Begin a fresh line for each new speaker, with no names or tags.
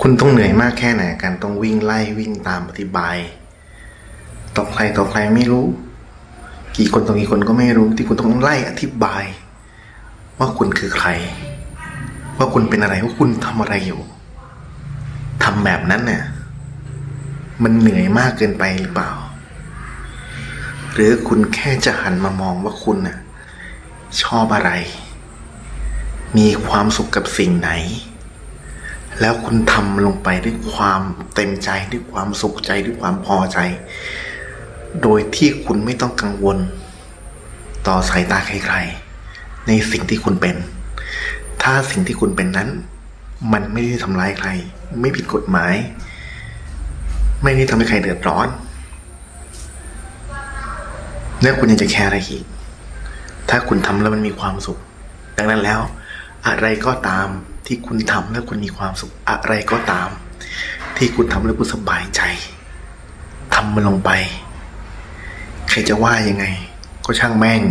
คุณต้องเหนื่อยมากแค่ไหนกันต้องวิ่งไล่วิ่งตามอธิบายต่อใครต่อใครไม่รู้ กี่คนต่อกี่คนก็ไม่รู้ที่คุณต้องไล่อธิบาย ว่าคุณคือใคร ว่าคุณเป็นอะไรว่าคุณทำอะไรอยู่ทำแบบนั้นเนี่ยมันเหนื่อยมากเกินไปหรือเปล่า หรือคุณแค่จะหันมามองว่าคุณน่ะชอบอะไร มีความสุขกับสิ่งไหน แล้วคุณทำลงไปด้วยความเต็มใจด้วยความสุขใจด้วยความพอใจ โดยที่คุณไม่ต้องกังวล ต่อสายตาใครๆ ในสิ่งที่คุณเป็น ถ้าสิ่งที่คุณเป็นนั้น มันไม่ได้ทำร้ายใคร ไม่ผิดกฎหมาย ไม่ได้ทำให้ใครเดือดร้อน แล้วคุณยังจะแคร์อะไรอีกถ้าคุณทำแล้วมันมีความสุข ดังนั้นแล้ว อะไรก็ตาม ที่คุณทำแล้วคุณมีความสุขอะไรก็ตาม ที่คุณทำแล้วคุณสบายใจทำมันลงไป ใครจะว่ายังไง ก็ช่างแม่ง